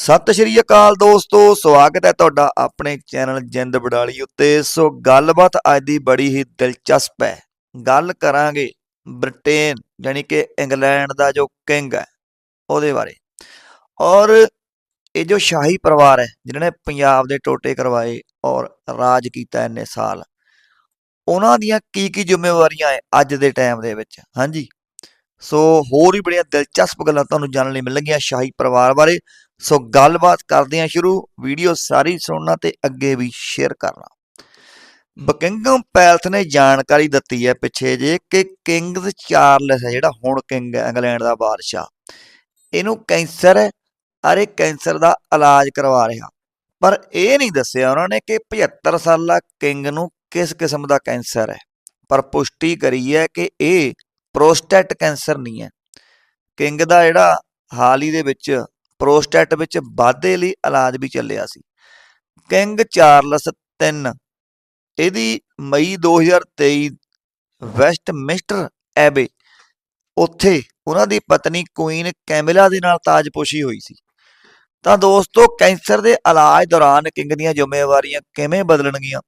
ਸਤਿ ਸ਼੍ਰੀ ਅਕਾਲ ਦੋਸਤੋ, ਸਵਾਗਤ ਹੈ ਤੁਹਾਡਾ ਆਪਣੇ ਚੈਨਲ ਜਿੰਦ ਬਡਾਲੀ ਉੱਤੇ। ਸੋ ਗੱਲਬਾਤ ਅੱਜ ਦੀ ਬੜੀ ਹੀ ਦਿਲਚਸਪ ਹੈ। ਗੱਲ ਕਰਾਂਗੇ ਬ੍ਰਿਟੇਨ ਯਾਨੀ ਕਿ ਇੰਗਲੈਂਡ ਦਾ ਜੋ ਕਿੰਗ ਹੈ, ਉਹਦੇ ਬਾਰੇ। ਔਰ ਇਹ ਜੋ ਸ਼ਾਹੀ ਪਰਿਵਾਰ ਹੈ ਜਿਨ੍ਹਾਂ ਨੇ ਪੰਜਾਬ ਦੇ ਟੋਟੇ ਕਰਵਾਏ ਔਰ ਰਾਜ ਕੀਤਾ ਇੰਨੇ ਸਾਲ, ਉਹਨਾਂ ਦੀਆਂ ਕੀ ਕੀ ਜ਼ਿੰਮੇਵਾਰੀਆਂ ਹੈ ਅੱਜ ਦੇ ਟਾਈਮ ਦੇ ਵਿੱਚ? ਹਾਂਜੀ। ਸੋ ਹੋਰ ਵੀ ਬੜੀਆਂ ਦਿਲਚਸਪ ਗੱਲਾਂ ਤੁਹਾਨੂੰ ਜਾਣਨ ਲਈ ਮਿਲਣਗੀਆਂ ਸ਼ਾਹੀ ਪਰਿਵਾਰ ਬਾਰੇ। ਸੋ ਗੱਲਬਾਤ ਕਰਦੇ ਹਾਂ ਸ਼ੁਰੂ, ਵੀਡੀਓ ਸਾਰੀ ਸੁਣਨਾ ਤੇ ਅੱਗੇ ਵੀ ਸ਼ੇਅਰ ਕਰਨਾ। ਬਕਿੰਗਮ ਪੈਲਸ ਨੇ ਜਾਣਕਾਰੀ ਦਿੱਤੀ ਹੈ ਪਿੱਛੇ ਜੇ ਕਿ ਕਿੰਗਸ ਚਾਰਲਸ ਹੈ, ਜਿਹੜਾ ਹੁਣ ਕਿੰਗ ਹੈ, ਇੰਗਲੈਂਡ ਦਾ ਬਾਦਸ਼ਾਹ। ਇਹਨੂੰ ਕੈਂਸਰ ਹੈ ਅਰੇ ਕੈਂਸਰ ਦਾ ਇਲਾਜ ਕਰਵਾ ਰਿਹਾ। ਪਰ ਇਹ ਨਹੀਂ ਦੱਸਿਆ ਉਹਨਾਂ ਨੇ ਕਿ 75 ਸਾਲਾ ਕਿੰਗ ਨੂੰ ਕਿਸ ਕਿਸਮ ਦਾ ਕੈਂਸਰ ਹੈ। ਪਰ ਪੁਸ਼ਟੀ ਕਰੀ ਹੈ ਕਿ ਇਹ ਪ੍ਰੋਸਟੇਟ ਕੈਂਸਰ ਨਹੀਂ ਹੈ। ਕਿੰਗ ਦਾ ਜਿਹੜਾ ਹਾਲ ਹੀ ਦੇ ਵਿੱਚ ਪ੍ਰੋਸਟੇਟ ਵਿੱਚ ਵਾਧੇ ਲਈ ਇਲਾਜ ਵੀ ਚੱਲਿਆ ਸੀ। ਕਿੰਗ ਚਾਰਲਸ 3 ਇਹਦੀ ਮਈ 2023 ਵੈਸਟਮਿੰਸਟਰ ਐਬੇ, ਉੱਥੇ ਉਹਨਾਂ ਦੀ ਪਤਨੀ ਕੁਈਨ ਕੈਮਿਲਾ ਦੇ ਨਾਲ ਤਾਜਪੋਸ਼ੀ ਹੋਈ ਸੀ। ਤਾਂ ਦੋਸਤੋ, ਕੈਂਸਰ ਦੇ ਇਲਾਜ ਦੌਰਾਨ ਕਿੰਗ ਦੀਆਂ ਜ਼ਿੰਮੇਵਾਰੀਆਂ ਕਿਵੇਂ ਬਦਲਣਗੀਆਂ?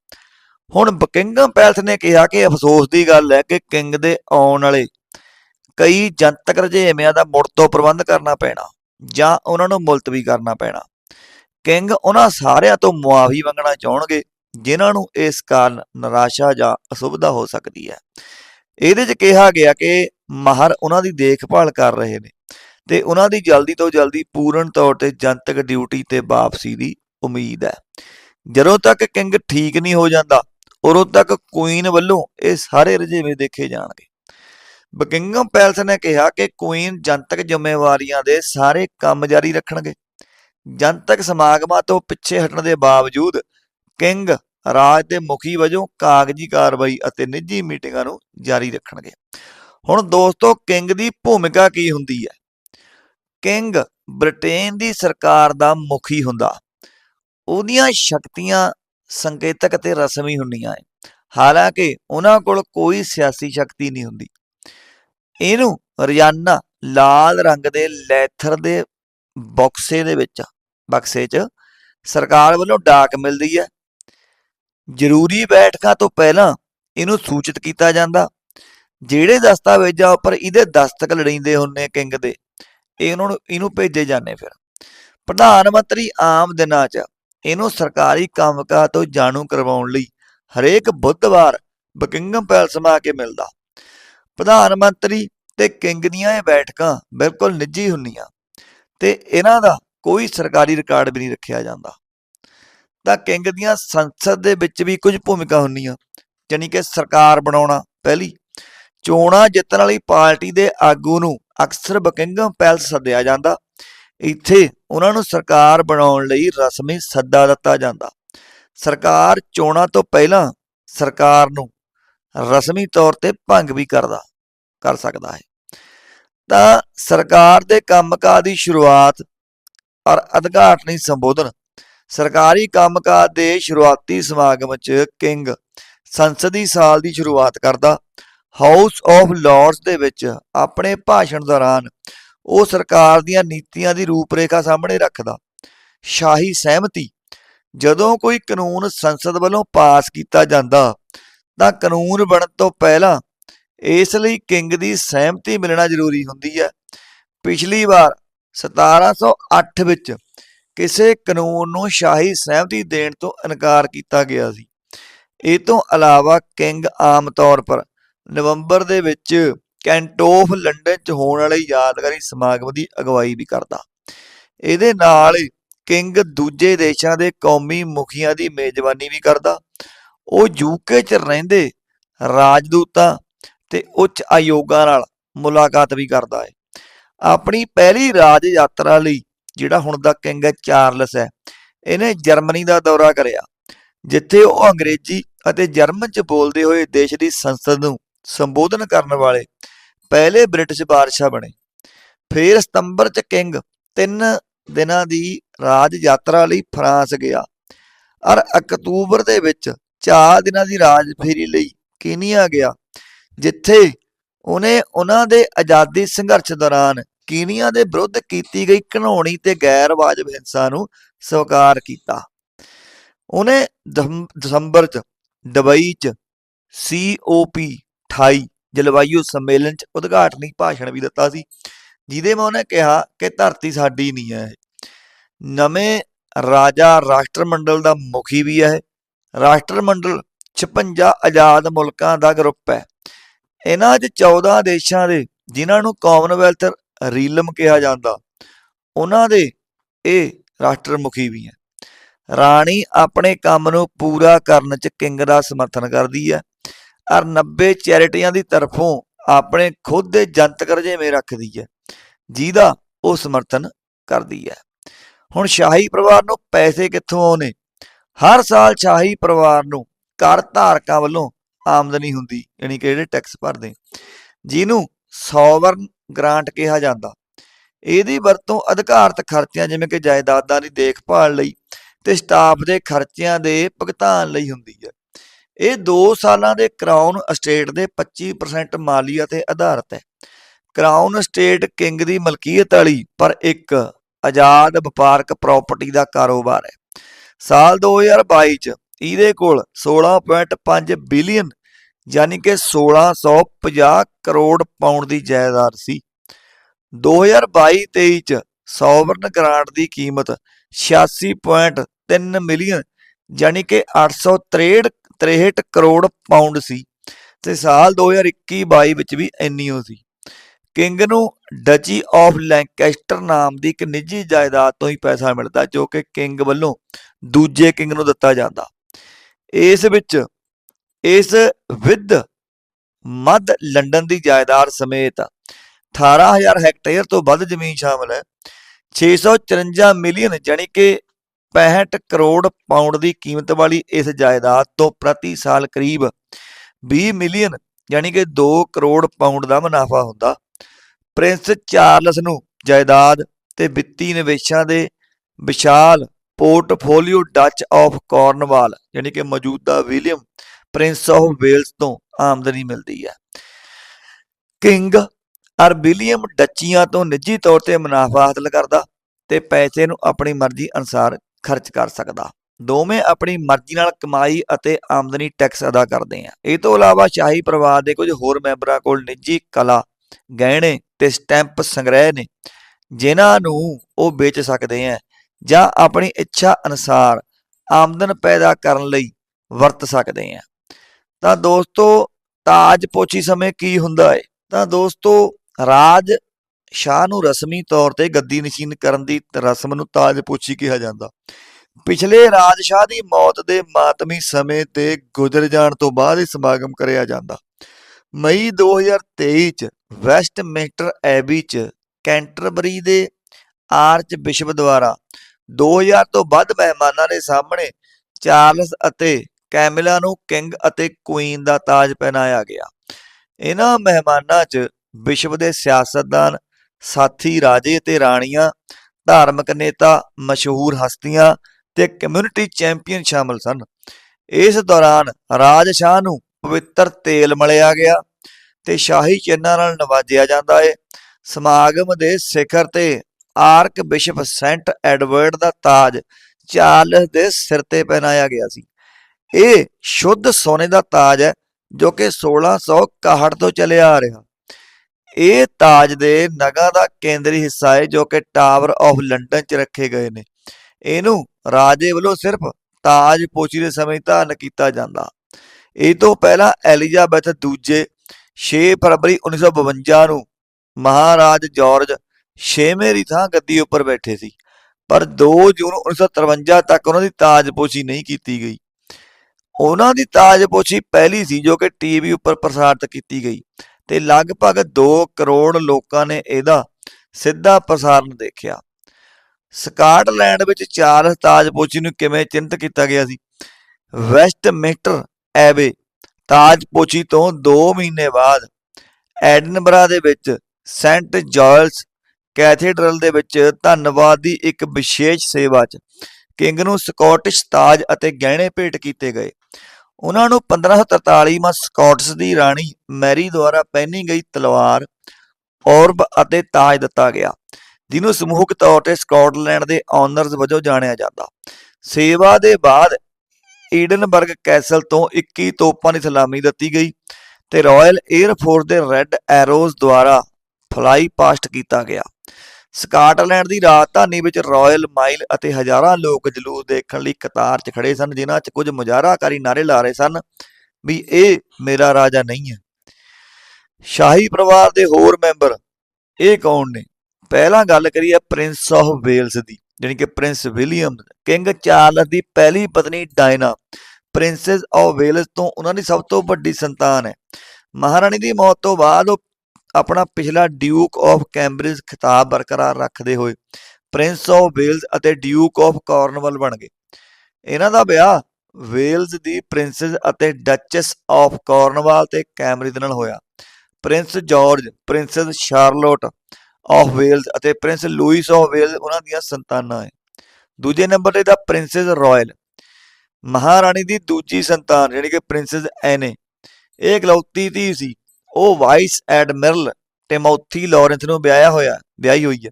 ਹੁਣ ਬਕਿੰਗਮ ਪੈਲਸ ਨੇ ਕਿਹਾ ਕਿ ਅਫਸੋਸ ਦੀ ਗੱਲ ਹੈ ਕਿ ਕਿੰਗ ਦੇ ਆਉਣ ਵਾਲੇ ਕਈ ਜਨਤਕ ਰੁਝੇਵਿਆਂ ਦਾ ਮੁੜ ਤੋਂ ਪ੍ਰਬੰਧ ਕਰਨਾ ਪੈਣਾ। ਜਾਂ ਉਹਨਾਂ ਨੂੰ ਮੁਲਤਵੀ ਕਰਨਾ ਪੈਣਾ। ਕਿੰਗ ਉਹਨਾਂ ਸਾਰਿਆਂ ਤੋਂ ਮੁਆਫੀ ਮੰਗਣਾ ਚਾਹਣਗੇ, ਜਿਨ੍ਹਾਂ ਨੂੰ ਇਸ ਕਾਰਨ ਨਿਰਾਸ਼ਾ ਜਾਂ ਅਸੁਵਿਧਾ ਹੋ ਸਕਦੀ ਹੈ। ਇਹਦੇ 'ਚ ਕਿਹਾ ਗਿਆ ਕਿ ਮਾਹਰ ਉਹਨਾਂ ਦੀ ਦੇਖਭਾਲ ਕਰ ਰਹੇ ਨੇ ਤੇ ਉਹਨਾਂ ਦੀ ਜਲਦੀ ਤੋਂ ਜਲਦੀ ਪੂਰਨ ਤੌਰ ਤੇ ਜਨਤਕ ਡਿਊਟੀ ਤੇ ਵਾਪਸੀ ਦੀ ਉਮੀਦ ਹੈ। ਜਦੋਂ ਤੱਕ ਕਿੰਗ ਠੀਕ ਨਹੀਂ ਹੋ ਜਾਂਦਾ, ਉਦੋਂ ਤੱਕ ਕੁਈਨ ਵੱਲੋਂ ਇਹ ਸਾਰੇ ਰੁਝੇਵੇਂ ਦੇਖੇ ਜਾਣਗੇ। ਬਕਿੰਗਮ ਪੈਲਸ ਨੇ ਕਿਹਾ ਕਿ ਕੁਈਨ ਜਨਤਕ ਜ਼ਿੰਮੇਵਾਰੀਆਂ ਦੇ ਸਾਰੇ ਕੰਮ ਜਾਰੀ ਰੱਖਣਗੇ। ਜਨਤਕ ਸਮਾਗਮਾਂ ਤੋਂ ਪਿੱਛੇ ਹਟਣ ਦੇ ਬਾਵਜੂਦ ਕਿੰਗ ਰਾਜ ਦੇ ਮੁਖੀ ਵਜੋਂ ਕਾਗਜ਼ੀ ਕਾਰਵਾਈ ਅਤੇ ਨਿੱਜੀ ਮੀਟਿੰਗਾਂ ਨੂੰ ਜਾਰੀ ਰੱਖਣਗੇ। ਹੁਣ ਦੋਸਤੋ, ਕਿੰਗ ਦੀ ਭੂਮਿਕਾ ਕੀ ਹੁੰਦੀ ਹੈ? ਕਿੰਗ ਬ੍ਰਿਟੇਨ ਦੀ ਸਰਕਾਰ ਦਾ ਮੁਖੀ ਹੁੰਦਾ। ਉਹਦੀਆਂ ਸ਼ਕਤੀਆਂ ਸੰਕੇਤਕ ਅਤੇ ਰਸਮੀ ਹੁੰਦੀਆਂ ਹੈ। ਹਾਲਾਂਕਿ, ਉਹਨਾਂ ਕੋਲ ਕੋਈ ਸਿਆਸੀ ਸ਼ਕਤੀ ਨਹੀਂ ਹੁੰਦੀ। ਇਹਨੂੰ ਰੋਜ਼ਾਨਾ ਲਾਲ ਰੰਗ ਦੇ ਲੈਥਰ ਦੇ ਬਕਸੇ ਦੇ ਵਿੱਚ, ਬਕਸੇ 'ਚ ਸਰਕਾਰ ਵੱਲੋਂ ਡਾਕ ਮਿਲਦੀ ਹੈ। ਜ਼ਰੂਰੀ ਬੈਠਕਾਂ ਤੋਂ ਪਹਿਲਾਂ ਇਹਨੂੰ ਸੂਚਿਤ ਕੀਤਾ ਜਾਂਦਾ। ਜਿਹੜੇ ਦਸਤਾਵੇਜ਼ਾਂ ਉੱਪਰ ਇਹਦੇ ਦਸਤਕ ਲੜੀਂਦੇ ਹੁੰਨੇ ਕਿੰਗ ਦੇ, ਇਹ ਉਹਨਾਂ ਨੂੰ, ਇਹਨੂੰ ਭੇਜੇ ਜਾਂਦੇ ਫਿਰ। ਪ੍ਰਧਾਨ ਮੰਤਰੀ ਆਮ ਦਿਨਾਂ 'ਚ ਇਹਨੂੰ ਸਰਕਾਰੀ ਕੰਮਕਾਜ ਤੋਂ ਜਾਣੂ ਕਰਵਾਉਣ ਲਈ ਹਰੇਕ ਬੁੱਧਵਾਰ ਬਕਿੰਗਮ ਪੈਲਸ ਮਾ ਕੇ ਮਿਲਦਾ। ਪ੍ਰਧਾਨ ਮੰਤਰੀ ਤੇ ਕਿੰਗ ਦੀਆਂ ਇਹ ਬੈਠਕਾਂ ਬਿਲਕੁਲ ਨਿੱਜੀ ਹੁੰਦੀਆਂ ਤੇ ਇਹਨਾਂ ਦਾ ਕੋਈ ਸਰਕਾਰੀ ਰਿਕਾਰਡ ਵੀ ਨਹੀਂ ਰੱਖਿਆ ਜਾਂਦਾ। ਤਾਂ ਕਿੰਗ ਦੀਆਂ ਸੰਸਦ ਦੇ ਵਿੱਚ ਵੀ ਕੁਝ ਭੂਮਿਕਾ ਹੁੰਦੀਆਂ ਯਾਨੀ ਕਿ ਸਰਕਾਰ ਬਣਾਉਣਾ ਪਹਿਲੀ, ਚੋਣਾਂ ਜਿੱਤਣ ਵਾਲੀ ਪਾਰਟੀ ਦੇ ਆਗੂ ਨੂੰ ਅਕਸਰ ਬਕਿੰਗਮ ਪੈਲਸ ਸੱਦਿਆ ਜਾਂਦਾ, ਇੱਥੇ ਉਹਨਾਂ ਨੂੰ ਸਰਕਾਰ ਬਣਾਉਣ ਲਈ ਰਸਮੀ ਸੱਦਾ ਦਿੱਤਾ ਜਾਂਦਾ। ਸਰਕਾਰ ਚੋਣਾਂ ਤੋਂ ਪਹਿਲਾਂ ਸਰਕਾਰ ਨੂੰ ਰਸਮੀ ਤੌਰ ਤੇ ਭੰਗ ਵੀ ਕਰਦਾ। ਕਰ ਸਕਦਾ ਹੈ। ਤਾਂ ਸਰਕਾਰ ਦੇ ਕੰਮਕਾਜ ਦੀ ਸ਼ੁਰੂਆਤ ਔਰ ਉਦਘਾਟਨੀ ਸੰਬੋਧਨ। ਸਰਕਾਰੀ ਕੰਮਕਾਜ ਦੇ ਸ਼ੁਰੂਆਤੀ ਸਮਾਗਮ 'ਚ ਕਿੰਗ ਸੰਸਦੀ ਸਾਲ ਦੀ ਸ਼ੁਰੂਆਤ ਕਰਦਾ। ਹਾਊਸ ਆਫ ਲਾਰਡਸ ਦੇ ਵਿੱਚ ਆਪਣੇ ਭਾਸ਼ਣ ਦੌਰਾਨ ਉਹ ਸਰਕਾਰ ਦੀਆਂ ਨੀਤੀਆਂ ਦੀ ਰੂਪਰੇਖਾ ਸਾਹਮਣੇ ਰੱਖਦਾ। ਸ਼ਾਹੀ ਸਹਿਮਤੀ, ਜਦੋਂ ਕੋਈ ਕਾਨੂੰਨ ਸੰਸਦ ਵੱਲੋਂ ਪਾਸ ਕੀਤਾ ਜਾਂਦਾ, ਤਾਂ ਕਾਨੂੰਨ ਬਣਨ ਤੋਂ ਪਹਿਲਾਂ ਇਸ ਲਈ ਕਿੰਗ ਦੀ ਸਹਿਮਤੀ ਮਿਲਣਾ ਜ਼ਰੂਰੀ ਹੁੰਦੀ ਹੈ। ਪਿਛਲੀ ਵਾਰ 1708 ਵਿੱਚ ਕਿਸੇ ਕਾਨੂੰਨ ਨੂੰ ਸ਼ਾਹੀ ਸਹਿਮਤੀ ਦੇਣ ਤੋਂ ਇਨਕਾਰ ਕੀਤਾ ਗਿਆ ਸੀ। ਇਹ ਤੋਂ ਇਲਾਵਾ ਕਿੰਗ ਆਮ ਤੌਰ ਪਰ ਨਵੰਬਰ ਦੇ ਵਿੱਚ ਕੈਂਟੋਫ ਲੰਡਨ 'ਚ ਹੋਣ ਵਾਲੇ ਯਾਦਗਾਰੀ ਸਮਾਗਮ ਦੀ ਅਗਵਾਈ ਵੀ ਕਰਦਾ। ਇਹਦੇ ਨਾਲ ਕਿੰਗ ਦੂਜੇ ਦੇਸ਼ਾਂ ਦੇ ਕੌਮੀ ਮੁਖੀਆਂ ਦੀ ਮੇਜ਼ਬਾਨੀ ਵੀ ਕਰਦਾ। ਉਹ ਯੂਕੇ 'ਚ ਰਹਿੰਦੇ ਰਾਜਦੂਤਾਂ ਤੇ ਉੱਚ ਆਯੋਗਾਂ ਨਾਲ ਮੁਲਾਕਾਤ ਵੀ ਕਰਦਾ ਹੈ। ਆਪਣੀ ਪਹਿਲੀ ਰਾਜ ਯਾਤਰਾ ਲਈ, ਜਿਹੜਾ ਹੁਣ ਦਾ ਕਿੰਗ ਹੈ, ਚਾਰਲਸ ਹੈ, ਇਹਨੇ ਜਰਮਨੀ ਦਾ ਦੌਰਾ ਕਰਿਆ, ਜਿੱਥੇ ਉਹ ਅੰਗਰੇਜ਼ੀ ਅਤੇ ਜਰਮਨ 'ਚ ਬੋਲਦੇ ਹੋਏ ਦੇਸ਼ ਦੀ ਸੰਸਦ ਨੂੰ ਸੰਬੋਧਨ ਕਰਨ ਵਾਲੇ ਪਹਿਲੇ ਬ੍ਰਿਟਿਸ਼ ਬਾਦਸ਼ਾਹ ਬਣੇ। ਫਿਰ ਸਤੰਬਰ 'ਚ ਕਿੰਗ ਤਿੰਨ ਦਿਨਾਂ ਦੀ ਰਾਜ ਯਾਤਰਾ ਲਈ ਫਰਾਂਸ ਗਿਆ ਔਰ ਅਕਤੂਬਰ ਦੇ ਵਿੱਚ ਚਾਰ ਦਿਨਾਂ ਦੀ ਰਾਜ ਫੇਰੀ ਲਈ ਕੀਨੀਆ ਗਿਆ। ਜਿੱਥੇ ਉਹਨੇ ਉਹਨਾਂ ਦੇ ਆਜ਼ਾਦੀ ਸੰਘਰਸ਼ ਦੌਰਾਨ ਕੀਨੀਆ ਦੇ ਵਿਰੁੱਧ ਕੀਤੀ ਗਈ ਘਿਨਾਉਣੀ ਤੇ ਗੈਰ ਵਾਜਬ ਹਿੰਸਾ ਨੂੰ ਸਵੀਕਾਰ ਕੀਤਾ। ਉਹਨੇ ਦਸੰ- ਦਸੰਬਰ ਚ, ਦੁਬਈ ਚ COP 28 ਜਲਵਾਯੂ ਸੰਮੇਲਨ ਚ ਉਦਘਾਟਨੀ ਭਾਸ਼ਣ ਵੀ ਦਿੱਤਾ ਸੀ, ਜਿਹਦੇ ਮੈਂ ਉਹਨੇ ਕਿਹਾ ਕਿ ਧਰਤੀ ਸਾਡੀ ਨਹੀਂ ਹੈ। ਨਵੇਂ ਰਾਜਾ ਰਾਸ਼ਟਰਮੰਡਲ ਦਾ ਮੁਖੀ ਵੀ ਹੈ। ਇਹ। ਰਾਸ਼ਟਰਮੰਡਲ 56 ਆਜ਼ਾਦ ਮੁਲਕਾਂ ਦਾ ਗਰੁੱਪ ਹੈ। ਇਹਨਾਂ 'ਚ 14 ਦੇਸ਼ਾਂ ਦੇ, ਜਿਨ੍ਹਾਂ ਨੂੰ ਕਾਮਨਵੈਲਥ ਰੀਲਮ ਕਿਹਾ ਜਾਂਦਾ, ਉਹਨਾਂ ਦੇ ਇਹ ਰਾਸ਼ਟਰ ਮੁਖੀ ਵੀ ਹੈ। ਰਾਣੀ ਆਪਣੇ ਕੰਮ ਨੂੰ ਪੂਰਾ ਕਰਨ 'ਚ ਕਿੰਗ ਦਾ ਸਮਰਥਨ ਕਰਦੀ ਹੈ ਔਰ 90 ਚੈਰਿਟੀਆਂ ਦੀ ਤਰਫੋਂ ਆਪਣੇ ਖੁਦ ਦੇ ਜਨਤਕ ਰਜੇਵੇਂ ਰੱਖਦੀ ਹੈ, ਜਿਹਦਾ ਉਹ ਸਮਰਥਨ ਕਰਦੀ ਹੈ। ਹੁਣ ਸ਼ਾਹੀ ਪਰਿਵਾਰ ਨੂੰ ਪੈਸੇ ਕਿੱਥੋਂ ਆਉਣੇ? ਹਰ ਸਾਲ ਸ਼ਾਹੀ ਪਰਿਵਾਰ ਨੂੰ ਕਰ ਧਾਰਕਾਂ ਵੱਲੋਂ ਆਮਦਨੀ ਹੁੰਦੀ, ਯਾਨੀ ਕਿ ਜਿਹੜੇ ਟੈਕਸ ਭਰਦੇ ਜਿਹਨੂੰ ਸੌਵਰਨ ਗ੍ਰਾਂਟ ਕਿਹਾ ਜਾਂਦਾ। ਇਹਦੀ ਵਰਤੋਂ ਅਧਿਕਾਰਤ ਖਰਚਿਆਂ, ਜਿਵੇਂ ਕਿ ਜਾਇਦਾਦਾਂ ਦੀ ਦੇਖਭਾਲ ਲਈ ਤੇ ਸਟਾਫ ਦੇ ਖਰਚਿਆਂ ਦੇ ਭੁਗਤਾਨ ਲਈ ਹੁੰਦੀ ਹੈ। ਇਹ 2 ਸਾਲਾਂ ਦੇ ਕਰਾਊਨ ਅਸਟੇਟ ਦੇ 25% ਮਾਲੀਆ ਤੇ ਆਧਾਰਿਤ ਹੈ। ਕਰਾਊਨ ਅਸਟੇਟ ਕਿੰਗ ਦੀ ਮਲਕੀਅਤ ਵਾਲੀ ਪਰ ਇੱਕ ਆਜ਼ਾਦ ਵਪਾਰਕ ਪ੍ਰਾਪਰਟੀ ਦਾ ਕਾਰੋਬਾਰ ਹੈ। ਸਾਲ 2022 ਚ ਇਹਦੇ ਕੋਲ 16.5 ਬਿਲੀਅਨ ਯਾਨੀ ਕਿ 1650 ਕਰੋੜ ਪਾਉਂਡ ਦੀ ਜਾਇਦਾਦ ਸੀ। 2022-23 ਚ ਸੌਵਰਨ ਗ੍ਰਾਂਟ ਦੀ ਕੀਮਤ 86.3 ਮਿਲੀਅਨ ਯਾਨੀ ਕਿ 863 63 ਕਰੋੜ ਪਾਉਂਡ ਸੀ ਤੇ ਸਾਲ 2021-22 ਵਿੱਚ ਵੀ ਇੰਨੀ ਹੋ ਸੀ। ਕਿੰਗ ਨੂੰ ਡਚੀ ਆਫ ਲੈਂਕੈਸਟਰ ਨਾਮ ਦੀ ਇੱਕ ਨਿੱਜੀ ਜਾਇਦਾਦ ਤੋਂ ਹੀ ਪੈਸਾ ਮਿਲਦਾ ਜੋ ਕਿ ਕਿੰਗ ਵੱਲੋਂ ਦੂਜੇ ਕਿੰਗ ਨੂੰ ਦਿੱਤਾ ਜਾਂਦਾ। ਇਸ ਵਿੱਚ ਇਸ ਵਿਦ ਮੱਧ ਲੰਡਨ ਦੀ ਜਾਇਦਾਦ ਸਮੇਤ 18000 ਹੈਕਟੇਅਰ ਤੋਂ ਵੱਧ ਜ਼ਮੀਨ ਸ਼ਾਮਲ ਹੈ। 654 ਮਿਲੀਅਨ ਜਾਨੀ ਕਿ 65 ਕਰੋੜ ਪਾਉਂਡ ਦੀ ਕੀਮਤ ਵਾਲੀ ਇਸ ਜਾਇਦਾਦ ਤੋਂ ਪ੍ਰਤੀ ਸਾਲ ਕਰੀਬ 20 ਮਿਲੀਅਨ ਯਾਨੀ ਕਿ 2 ਕਰੋੜ ਪਾਉਂਡ ਦਾ ਮੁਨਾਫਾ ਹੁੰਦਾ। ਪ੍ਰਿੰਸ ਚਾਰਲਸ ਨੂੰ ਜਾਇਦਾਦ ਤੇ ਵਿੱਤੀ ਨਿਵੇਸ਼ਾਂ ਦੇ ਵਿਸ਼ਾਲ ਪੋਰਟਫੋਲੀਓ ਡੱਚ ਆਫ ਕਾਰਨਵਾਲ, ਯਾਨੀ ਕਿ ਮੌਜੂਦਾ ਵਿਲੀਅਮ ਪ੍ਰਿੰਸ ਆਫ ਵੇਲਸ ਤੋਂ ਆਮਦਨੀ ਮਿਲਦੀ ਹੈ। ਕਿੰਗ ਅਰ ਵਿਲੀਅਮ ਡੱਚੀਆਂ ਤੋਂ ਨਿੱਜੀ ਤੌਰ ਤੇ ਮੁਨਾਫਾ ਹਾਸਲ ਕਰਦਾ ਤੇ ਪੈਸੇ ਨੂੰ ਆਪਣੀ ਮਰਜ਼ੀ ਅਨੁਸਾਰ ਖਰਚ ਕਰ ਸਕਦਾ। ਦੋਵੇਂ ਆਪਣੀ ਮਰਜ਼ੀ ਨਾਲ ਕਮਾਈ ਅਤੇ ਆਮਦਨੀ ਟੈਕਸ ਅਦਾ ਕਰਦੇ ਆ। ਇਹ ਤੋਂ ਇਲਾਵਾ ਸ਼ਾਹੀ ਪਰਿਵਾਰ ਦੇ ਕੁਝ ਹੋਰ ਮੈਂਬਰਾਂ ਕੋਲ ਨਿੱਜੀ ਕਲਾ, ਗਹਿਣੇ ਤੇ ਸਟੈਂਪ ਸੰਗ੍ਰਹਿ ਨੇ, ਜਿਨ੍ਹਾਂ ਨੂੰ ਉਹ ਵੇਚ ਸਕਦੇ ਆ। ਜਾਂ ਆਪਣੀ ਇੱਛਾ ਅਨੁਸਾਰ ਆਮਦਨ ਪੈਦਾ ਕਰਨ ਲਈ ਵਰਤ ਸਕਦੇ ਆ ਤਾਂ ਦੋਸਤੋ, ਤਾਜ ਪੋਚੀ ਸਮੇਂ ਕੀ ਹੁੰਦਾ ਹੈ ਤਾਂ ਦੋਸਤੋ, ਰਾਜ ਸ਼ਾਹ ਨੂੰ ਰਸਮੀ ਤੌਰ ਤੇ ਗੱਦੀ ਨਸ਼ੀਨ ਕਰਨ ਦੀ ਰਸਮ ਨੂੰ ਤਾਜ ਪੋਚੀ ਕਿਹਾ ਜਾਂਦਾ। ਪਿਛਲੇ ਰਾਜ ਸ਼ਾਹ ਦੀ ਮੌਤ ਦੇ ਮਾਤਮੀ ਸਮੇਂ ਤੇ ਗੁਜ਼ਰ ਜਾਣ ਤੋਂ ਬਾਅਦ ਇਹ ਸਮਾਗਮ ਕਰਿਆ ਜਾਂਦਾ। ਮਈ 2023 ਚ ਵੈਸਟਮਿੰਸਟਰ ਐਬੀ ਚ ਕੈਂਟਰਬਰੀ ਦੇ ਆਰਚ ਬਿਸ਼ਪ ਦੁਆਰਾ 2000 ਤੋਂ ਵੱਧ ਮਹਿਮਾਨਾਂ ਦੇ ਸਾਹਮਣੇ ਚਾਰਲਸ ਅਤੇ ਕੈਮਿਲਾ ਨੂੰ ਕਿੰਗ ਅਤੇ ਕੁਈਨ ਦਾ ਤਾਜ ਪਹਿਨਾਇਆ ਗਿਆ। ਇਹਨਾਂ ਮਹਿਮਾਨਾਂ 'ਚ ਵਿਸ਼ਵ ਦੇ ਸਿਆਸਤਦਾਨ, ਸਾਥੀ, ਰਾਜੇ ਤੇ ਰਾਣੀਆਂ, ਧਾਰਮਿਕ ਨੇਤਾ, ਮਸ਼ਹੂਰ ਹਸਤੀਆਂ ਤੇ ਕਮਿਊਨਿਟੀ ਚੈਂਪੀਅਨ ਸ਼ਾਮਲ ਸਨ। ਇਸ ਦੌਰਾਨ ਰਾਜ ਸ਼ਾਹ ਨੂੰ ਪਵਿੱਤਰ ਤੇਲ ਮਲਿਆ ਗਿਆ ਤੇ ਸ਼ਾਹੀ ਚਿੰਨ੍ਹਾਂ ਨਾਲ ਨਵਾਜਿਆ ਜਾਂਦਾ ਹੈ ਸਮਾਗਮ ਦੇ ਸਿਖਰ ਤੇ ਆਰਕ ਬਿਸ਼ਪ ਸੈਂਟ ਐਡਵਰਡ ਦਾ ਤਾਜ ਚਾਰਲਸ ਦੇ ਸਿਰ ਤੇ ਪਹਿਨਾਇਆ ਗਿਆ ਸੀ। ਇਹ ਸ਼ੁੱਧ ਸੋਨੇ ਦਾ ਤਾਜ ਹੈ ਜੋ ਕਿ 1661 ਤੋਂ ਚੱਲਿਆ ਆ ਰਿਹਾ। ਇਹ ਤਾਜ ਦੇ ਨਗਾਂ ਦਾ ਕੇਂਦਰੀ ਹਿੱਸਾ ਹੈ ਜੋ ਕਿ ਟਾਵਰ ਆਫ ਲੰਡਨ 'ਚ ਰੱਖੇ ਗਏ ਨੇ। ਇਹਨੂੰ ਰਾਜੇ ਵੱਲੋਂ ਸਿਰਫ ਤਾਜ ਪੋਚੀ ਦੇ ਸਮੇਂ ਧਾਰਨ ਕੀਤਾ ਜਾਂਦਾ। ਇਹ ਤੋਂ ਪਹਿਲਾਂ ਐਲੀਜ਼ਾਬੈਥ ਦੂਜੇ 6 ਫਰਵਰੀ 1952 ਨੂੰ ਮਹਾਰਾਜ ਜਾਰਜ ਛੇਵੇਂ ਦੀ ਥਾਂ ਗੱਦੀ ਉੱਪਰ ਬੈਠੇ ਸੀ, ਪਰ 2 ਜੂਨ 1953 ਤੱਕ ਉਹਨਾਂ ਦੀ ਤਾਜਪੋਸ਼ੀ ਨਹੀਂ ਕੀਤੀ ਗਈ। ਉਹਨਾਂ ਦੀ ਤਾਜਪੋਸ਼ੀ ਪਹਿਲੀ ਸੀ ਜੋ ਕਿ ਟੀਵੀ ਉੱਪਰ ਪ੍ਰਸਾਰਿਤ ਕੀਤੀ ਗਈ ਤੇ ਲਗਭਗ 2 ਕਰੋੜ ਲੋਕਾਂ ਨੇ ਇਹਦਾ ਸਿੱਧਾ ਪ੍ਰਸਾਰਣ ਦੇਖਿਆ। ਸਕਾਟਲੈਂਡ ਵਿੱਚ ਚਾਰ ਤਾਜਪੋਸ਼ੀ ਨੂੰ ਕਿਵੇਂ ਚਿੰਤ ਕੀਤਾ ਗਿਆ ਸੀ? ਵੈਸਟਮਿੰਸਟਰ ਐਬੇ ਤਾਜਪੋਸ਼ੀ ਤੋਂ 2 ਮਹੀਨੇ ਬਾਅਦ ਐਡਨਬਰਾ ਦੇ ਵਿੱਚ ਸੈਂਟ ਜਾਰਲਸ ਕੈਥੇਡਰਲ ਦੇ ਵਿੱਚ ਧੰਨਵਾਦ ਦੀ ਇੱਕ ਵਿਸ਼ੇਸ਼ ਸੇਵਾ 'ਚ ਕਿੰਗ ਨੂੰ ਸਕਾਟਿਸ਼ ਤਾਜ ਅਤੇ ਗਹਿਣੇ ਭੇਟ ਕੀਤੇ ਗਏ। ਉਹਨਾਂ ਨੂੰ 1543 ਮਾਂ ਸਕਾਟਸ ਦੀ ਰਾਣੀ ਮੈਰੀ ਦੁਆਰਾ ਪਹਿਨੀ ਗਈ ਤਲਵਾਰ, ਔਰਬ ਅਤੇ ਤਾਜ ਦਿੱਤਾ ਗਿਆ, ਜਿਹਨੂੰ ਸਮੂਹਕ ਤੌਰ ਤੇ ਸਕਾਟਲੈਂਡ ਦੇ ਆਨਰਜ਼ ਵਜੋਂ ਜਾਣਿਆ ਜਾਂਦਾ। ਸੇਵਾ ਦੇ ਬਾਅਦ ਈਡਨਬਰਗ ਕੈਸਲ ਤੋਂ 21 ਤੋਪਾਂ ਦੀ ਸਲਾਮੀ ਦਿੱਤੀ ਗਈ ਤੇ ਰਾਇਲ 에ਅਰ ਫੋਰਸ ਦੇ ਰੈੱਡ ਐਰੋਜ਼ ਦੁਆਰਾ ਫਲਾਈ ਪਾਸਟ ਕੀਤਾ ਗਿਆ। ਸਕਾਟਲੈਂਡ ਦੀ ਰਾਜਧਾਨੀ ਵਿੱਚ ਰਾਇਲ ਮਾਈਲ ਅਤੇ ਹਜ਼ਾਰਾਂ ਲੋਕ ਜਲੂਸ ਦੇਖਣ ਲਈ ਕਤਾਰ 'ਚ ਖੜੇ ਸਨ, ਜਿਨ੍ਹਾਂ 'ਚ ਕੁਝ ਮੁਜ਼ਾਹਰਾਕਾਰੀ ਨਾਰੇ ਲਾ ਰਹੇ ਸਨ ਵੀ ਇਹ ਮੇਰਾ ਰਾਜਾ ਨਹੀਂ ਹੈ। ਸ਼ਾਹੀ ਪਰਿਵਾਰ ਦੇ ਹੋਰ ਮੈਂਬਰ, ਇਹ ਕੌਣ ਨੇ? ਪਹਿਲਾਂ ਗੱਲ ਕਰੀਏ ਪ੍ਰਿੰਸ ਆਫ ਵੇਲਸ ਦੀ, ਜਾਣੀ ਕਿ ਪ੍ਰਿੰਸ ਵਿਲੀਅਮ ਕਿੰਗ ਚਾਰਲਸ ਦੀ ਪਹਿਲੀ ਪਤਨੀ ਡਾਇਨਾ। ਪ੍ਰਿੰਸੈਸ ਆਫ ਵੇਲਸ ਤੋਂ ਉਹਨਾਂ ਦੀ ਸਭ ਤੋਂ ਵੱਡੀ ਸੰਤਾਨ ਹੈ। ਮਹਾਰਾਣੀ ਦੀ ਮੌਤ ਤੋਂ ਬਾਅਦ ਉਹ ਆਪਣਾ ਪਿਛਲਾ ਡਿਊਕ ਆਫ ਕੈਂਬਰਿਜ ਖਿਤਾਬ ਬਰਕਰਾਰ ਰੱਖਦੇ ਹੋਏ ਪ੍ਰਿੰਸ ਆਫ ਵੇਲਜ਼ ਅਤੇ ਡਿਊਕ ਆਫ ਕਾਰਨਵਲ ਬਣ ਗਏ। ਇਹਨਾਂ ਦਾ ਵਿਆਹ ਵੇਲਜ਼ ਦੀ ਪ੍ਰਿੰਸੈਸ ਅਤੇ ਡਚੈਸ ਆਫ ਕਾਰਨਵਾਲ ਤੇ ਕੈਮਰਿਜ ਨਾਲ ਹੋਇਆ। Prince George Princess Charlotte of Wales ਅਤੇ ਪ੍ਰਿੰਸ ਲੂਇਸ ਆਫ ਵੇਲਸ ਉਹਨਾਂ ਦੀਆਂ ਸੰਤਾਨਾਂ ਹੈ ਦੂਜੇ ਨੰਬਰ ਤੇ ਦਾ ਪ੍ਰਿੰਸੈਸ ਰਾਇਲ ਮਹਾਰਾਣੀ ਦੀ ਦੂਜੀ ਸੰਤਾਨ ਜਿਹੜੀ ਕਿ ਪ੍ਰਿੰਸੈਸ ਐਨੇ ਇਹ ਇਕਲੌਤੀ ਧੀ ਸੀ। ਉਹ ਵਾਈਸ ਐਡਮਿਰਲ ਟਿਮੋਥੀ ਲਾਰੈਂਸ ਨੂੰ ਵਿਆਹਿਆ ਹੋਇਆ, ਵਿਆਹੀ ਹੋਈ ਹੈ।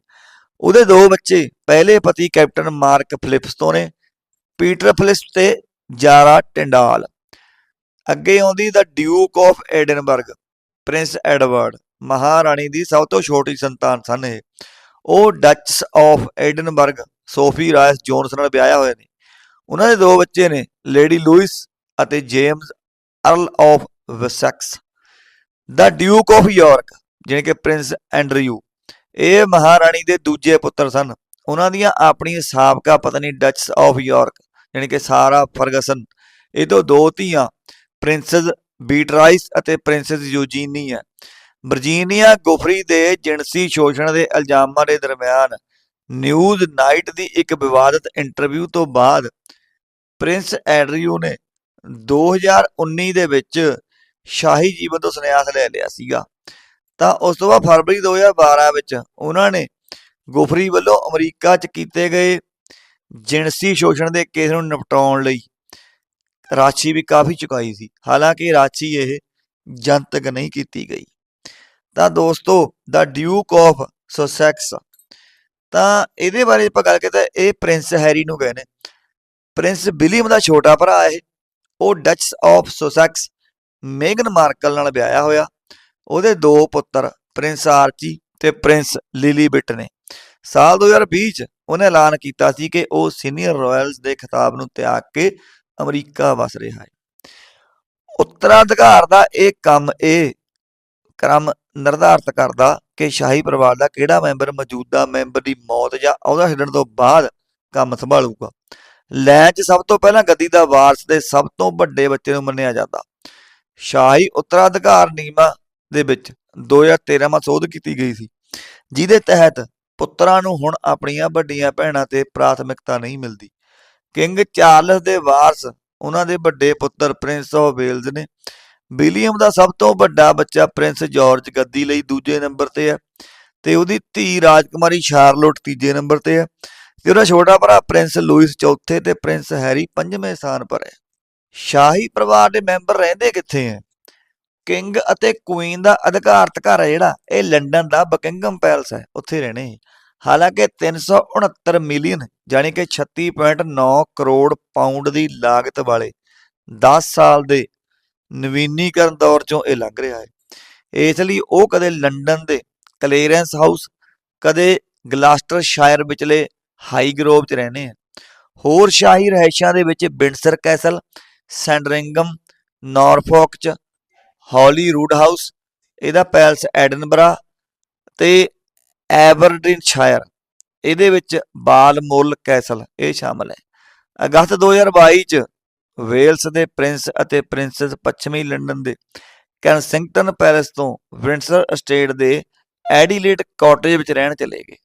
ਉਹਦੇ ਦੋ ਬੱਚੇ, ਪਹਿਲੇ ਪਤੀ ਕੈਪਟਨ ਮਾਰਕ ਫਿਲਿਪਸ ਤੋਂ ਨੇ, ਪੀਟਰ ਫਿਲਿਪਸ ਤੇ ਜਾਰਾ ਟਿੰਡਾਲ। ਅੱਗੇ ਆਉਂਦੀ ਦਾ Duke of Edinburgh Prince Edward ਮਹਾਰਾਣੀ ਦੀ ਸਭ ਤੋਂ ਛੋਟੀ ਸੰਤਾਨ ਸਨ ਇਹ। ਉਹ Duchess of Edinburgh Sophie Rhys Jones ਨਾਲ ਵਿਆਹਿਆ ਹੋਇਆ ਨੇ। ਉਹਨਾਂ ਦੇ ਦੋ ਬੱਚੇ ਨੇ ਲੇਡੀ ਲੂਇਸ ਅਤੇ ਜੇਮਸ ਅਰਲ ਆਫ ਵਸੈਕਸ ਦਾ ਡਿਊਕ ਆਫ ਯਾਰਕ ਜਿਹੜੇ ਕਿ ਪ੍ਰਿੰਸ ਐਂਡਰਿਊ ਇਹ ਮਹਾਰਾਣੀ ਦੇ ਦੂਜੇ ਪੁੱਤਰ ਸਨ। ਉਹਨਾਂ ਦੀਆਂ ਆਪਣੀ ਸਾਬਕਾ ਪਤਨੀ ਡਚਸ ਆਫ ਯਾਰਕ ਯਾਨੀ ਕਿ ਸਾਰਾ ਫਰਗਸਨ ਇਹ ਤੋਂ ਦੋ ਧੀਆਂ ਪ੍ਰਿੰਸੈਸ ਬੀਟਰਾਈਸ ਅਤੇ ਪ੍ਰਿੰਸੈਸ ਯੂਜੀਨੀ ਹੈ ਵਰਜੀਨੀਆ ਗੁਫਰੀ ਦੇ ਜਿਣਸੀ ਸ਼ੋਸ਼ਣ ਦੇ ਇਲਜ਼ਾਮਾਂ ਦੇ ਦਰਮਿਆਨ ਨਿਊਜ਼ ਨਾਈਟ ਦੀ ਇੱਕ ਵਿਵਾਦਤ ਇੰਟਰਵਿਊ ਤੋਂ ਬਾਅਦ ਪ੍ਰਿੰਸ ਐਡਰਿਊ ਨੇ 2019 ਦੇ ਵਿੱਚ ਸ਼ਾਹੀ ਜੀਵਨ ਤੋਂ ਸੰਨਿਆਸ ਲੈ ਲਿਆ ਸੀਗਾ। ਤਾਂ ਉਸ ਤੋਂ ਬਾਅਦ ਫਰਵਰੀ 2012 ਵਿੱਚ ਉਹਨਾਂ ਨੇ ਗੁਫਰੀ ਵੱਲੋਂ ਅਮਰੀਕਾ 'ਚ ਕੀਤੇ ਗਏ ਜਿਣਸੀ ਸ਼ੋਸ਼ਣ ਦੇ ਕੇਸ ਨੂੰ ਨਿਪਟਾਉਣ ਲਈ ਰਾਸ਼ੀ ਵੀ ਕਾਫੀ ਚੁਕਾਈ ਸੀ। ਹਾਲਾਂਕਿ ਰਾਸ਼ੀ ਇਹ ਜਨਤਕ ਨਹੀਂ ਕੀਤੀ ਗਈ। ਤਾਂ ਦੋਸਤੋ, ਦਾ ਡਿਊਕ ਆਫ ਸੋਸੈਕਸ ਤਾਂ ਇਹਦੇ ਬਾਰੇ ਆਪਾਂ ਗੱਲ ਕਰਦੇ ਇਹ ਪ੍ਰਿੰਸ ਹੈਰੀ ਨੂੰ ਗਏ ਨੇ। ਪ੍ਰਿੰਸ ਵਿਲੀਅਮ ਦਾ ਛੋਟਾ ਭਰਾ ਇਹ, ਉਹ ਡਚਸ ਆਫ ਸੋਸੈਕਸ ਮੇਗਨ ਮਾਰਕਲ ਨਾਲ ਵਿਆਹਿਆ ਹੋਇਆ। ਉਹਦੇ ਦੋ ਪੁੱਤਰ, ਪ੍ਰਿੰਸ ਆਰਚੀ ਤੇ ਪ੍ਰਿੰਸ ਲਿਲੀਬਿਟ ਨੇ। ਸਾਲ 2020 ਚ ਉਹਨੇ ਐਲਾਨ ਕੀਤਾ ਸੀ ਕਿ ਉਹ ਸੀਨੀਅਰ ਰਾਇਲਸ ਦੇ ਖਿਤਾਬ ਨੂੰ ਤਿਆਗ ਕੇ ਅਮਰੀਕਾ ਵਸ ਰਿਹਾ ਹੈ। ਉੱਤਰਾਧਿਕਾਰ ਦਾ ਇਹ ਕੰਮ, ਇਹ ਕ੍ਰਮ ਨਿਰਧਾਰਤ ਕਰਦਾ ਕਿ ਸ਼ਾਹੀ ਪਰਿਵਾਰ ਦਾ ਕਿਹੜਾ ਮੈਂਬਰ ਮੌਜੂਦਾ ਮੈਂਬਰ ਦੀ ਮੌਤ ਜਾਂ ਅਹੁਦਾ ਛੱਡਣ ਤੋਂ ਬਾਅਦ ਕੰਮ ਸੰਭਾਲੂਗਾ। ਲੈਣ 'ਚ ਸਭ ਤੋਂ ਪਹਿਲਾਂ ਗੱਦੀ ਦਾ ਵਾਰਸ ਦੇ ਸਭ ਤੋਂ ਵੱਡੇ ਬੱਚੇ ਨੂੰ ਮੰਨਿਆ ਜਾਂਦਾ। ਸ਼ਾਹੀ ਉੱਤਰਾਧਿਕਾਰ ਨਿਯਮਾਂ ਦੇ ਵਿੱਚ 2013 ਮਾ ਸੋਧ ਕੀਤੀ ਗਈ ਸੀ, ਜਿਹਦੇ ਤਹਿਤ ਪੁੱਤਰਾਂ ਨੂੰ ਹੁਣ ਆਪਣੀਆਂ ਵੱਡੀਆਂ ਭੈਣਾਂ ਤੇ ਪ੍ਰਾਥਮਿਕਤਾ ਨਹੀਂ ਮਿਲਦੀ। ਕਿੰਗ ਚਾਰਲਸ ਦੇ ਵਾਰਸ, ਉਹਨਾਂ ਦੇ ਵੱਡੇ ਪੁੱਤਰ ਪ੍ਰਿੰਸ ਆਫ ਵੇਲਜ਼ ਨੇ ਵਿਲੀਅਮ ਦਾ ਸਭ ਤੋਂ ਵੱਡਾ ਬੱਚਾ ਪ੍ਰਿੰਸ ਜਾਰਜ ਗੱਦੀ ਲਈ ਦੂਜੇ ਨੰਬਰ ਤੇ ਹੈ ਤੇ ਉਹਦੀ ਧੀ ਰਾਜਕੁਮਾਰੀ ਸ਼ਾਰਲੋਟ ਤੀਜੇ ਨੰਬਰ ਤੇ ਹੈ ਤੇ ਉਹਦਾ ਛੋਟਾ ਭਰਾ ਪ੍ਰਿੰਸ ਲੂਇਸ ਚੌਥੇ ਤੇ ਪ੍ਰਿੰਸ ਹੈਰੀ ਪੰਜਵੇਂ ਸਥਾਨ ਪਰ ਹੈ। ਸ਼ਾਹੀ ਪਰਿਵਾਰ ਦੇ ਮੈਂਬਰ ਰਹਿੰਦੇ ਕਿੱਥੇ ਹੈ ਕਿੰਗ ਅਤੇ ਕੁਈਨ ਦਾ ਅਧਿਕਾਰਤ ਘਰ ਹੈ ਜਿਹੜਾ, ਇਹ ਲੰਡਨ ਦਾ ਬਕਿੰਗਮ ਪੈਲਸ ਹੈ, ਉੱਥੇ ਰਹਿਣੇ ਹਾਲਾਂਕਿ 369 ਮਿਲੀਅਨ ਯਾਨੀ ਕਿ 36.9 ਕਰੋੜ ਪਾਉਂਡ ਦੀ ਲਾਗਤ ਵਾਲੇ 10 ਸਾਲ ਦੇ ਨਵੀਨੀਕਰਨ ਦੌਰ ਚੋਂ ਇਹ ਲੰਘ ਰਿਹਾ ਹੈ। ਇਸ ਲਈ ਉਹ ਕਦੇ ਲੰਡਨ ਦੇ ਕਲੇਰੈਂਸ ਹਾਊਸ, ਕਦੇ ਗਲਾਸਟਰ ਸ਼ਾਇਰ ਵਿਚਲੇ ਹਾਈ ਗਰੋਵ 'ਚ ਰਹਿੰਦੇ ਆ। ਹੋਰ ਸ਼ਾਹੀ ਰਹਿਸ਼ਾਂ ਦੇ ਵਿੱਚ ਬਿੰਡਸਰ ਕੈਸਲ ਸੈਂਡਰਿੰਗਮ ਨਾਰਫੋਕ 'ਚ, ਹੌਲੀ ਰੂਡ ਹਾਊਸ, ਇਹਦਾ ਪੈਲਸ ਐਡਨਬਰਾ ਤੇ ਐਵਰਡਿਨਸ਼ਾਇਰ ਇਹਦੇ ਵਿੱਚ ਬਾਲਮੋਲ ਕੈਸਲ, ਇਹ ਸ਼ਾਮਲ ਹੈ। ਅਗਸਤ 2022 ਚ ਵੇਲਸ ਦੇ ਪ੍ਰਿੰਸ ਅਤੇ ਪ੍ਰਿੰਸੈਸ ਪੱਛਮੀ ਲੰਡਨ ਦੇ ਕੈਨਸਿੰਗਟਨ ਪੈਲੇਸ ਤੋਂ ਵਿੰਡਸਰ ਅਸਟੇਟ ਦੇ ਐਡੀਲੇਟ ਕਾਟੇਜ ਵਿੱਚ ਰਹਿਣ ਚਲੇ ਗਏ।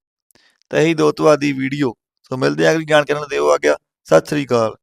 ਤਾਂ ਇਹੀ ਦੋ ਤੁਹਾਡੀ ਵੀਡੀਓ। ਸੋ ਮਿਲਦੇ ਆ ਅਗਲੀ ਜਾਣਕਾਰੀ ਨਾਲ। ਦਿਓ ਆ ਗਿਆ ਸਤਿ ਸ੍ਰੀ ਅਕਾਲ।